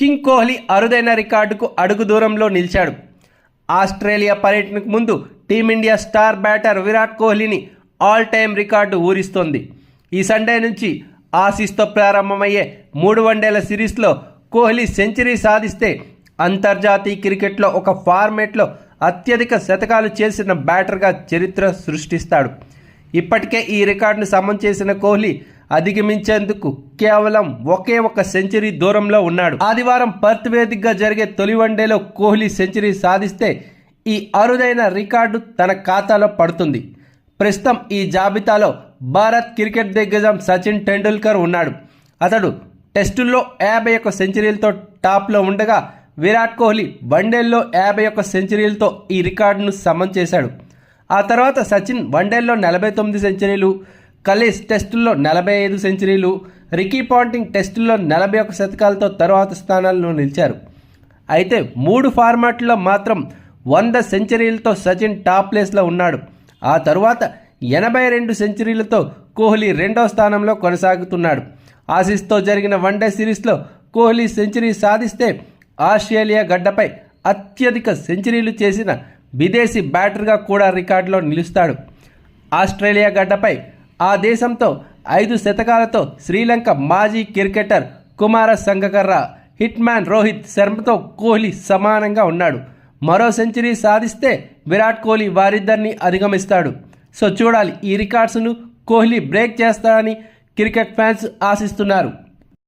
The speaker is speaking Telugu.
కింగ్ కోహ్లీ అరుదైన రికార్డుకు అడుగు దూరంలో నిలిచాడు. ఆస్ట్రేలియా పర్యటనకు ముందు team India star batter Virat కోహ్లీని all time record ఊరిస్తోంది. ఈ సండే నుంచి ఆసీస్తో ప్రారంభమయ్యే మూడు వన్డేల సిరీస్లో కోహ్లీ సెంచరీ సాధిస్తే అంతర్జాతీయ క్రికెట్లో ఒక ఫార్మేట్లో అత్యధిక శతకాలు చేసిన బ్యాటర్గా చరిత్ర సృష్టిస్తాడు. ఇప్పటికే ఈ రికార్డును సమం చేసిన కోహ్లీ అధిగమించేందుకు కేవలం ఒకే ఒక సెంచరీ దూరంలో ఉన్నాడు. ఆదివారం పర్త్ వేదికగా జరిగే తొలి వన్డేలో కోహ్లీ సెంచరీ సాధిస్తే ఈ అరుదైన రికార్డు తన ఖాతాలో పడుతుంది. ప్రస్తుతం ఈ జాబితాలో భారత్ క్రికెట్ దిగ్గజం సచిన్ టెండూల్కర్ ఉన్నాడు. అతడు టెస్టుల్లో యాభై ఒక్క సెంచరీలతో టాప్లో ఉండగా విరాట్ కోహ్లీ వన్డేల్లో యాభై ఒక్క సెంచరీలతో ఈ రికార్డును సమం చేశాడు. ఆ తర్వాత సచిన్ వన్డేల్లో నలభై తొమ్మిది సెంచరీలు కలీస్ టెస్టుల్లో నలభై ఐదు సెంచరీలు రికీ పాంటింగ్ టెస్టుల్లో నలభై ఒక్క శతకాలతో తరువాత స్థానాల్లో నిలిచారు. అయితే మూడు ఫార్మాట్లో మాత్రం వంద సెంచరీలతో సచిన్ టాప్ ప్లేస్లో ఉన్నాడు. ఆ తరువాత ఎనభై రెండు సెంచరీలతో కోహ్లీ రెండో స్థానంలో కొనసాగుతున్నాడు. ఆసీస్తో జరిగిన వన్డే సిరీస్లో కోహ్లీ సెంచరీ సాధిస్తే ఆస్ట్రేలియా గడ్డపై అత్యధిక సెంచరీలు చేసిన విదేశీ బ్యాటర్గా కూడా రికార్డులో నిలుస్తాడు. ఆస్ట్రేలియా గడ్డపై ఆ దేశంతో ఐదు శతకాలతో శ్రీలంక మాజీ క్రికెటర్ కుమార సంగకర్ర హిట్ మ్యాన్ రోహిత్ శర్మతో కోహ్లీ సమానంగా ఉన్నాడు. మరో సెంచరీ సాధిస్తే విరాట్ కోహ్లీ వారిద్దరిని అధిగమిస్తాడు. సో చూడాలి ఈ రికార్డ్స్ను కోహ్లీ బ్రేక్ చేస్తాడని క్రికెట్ ఫ్యాన్స్ ఆశిస్తున్నారు.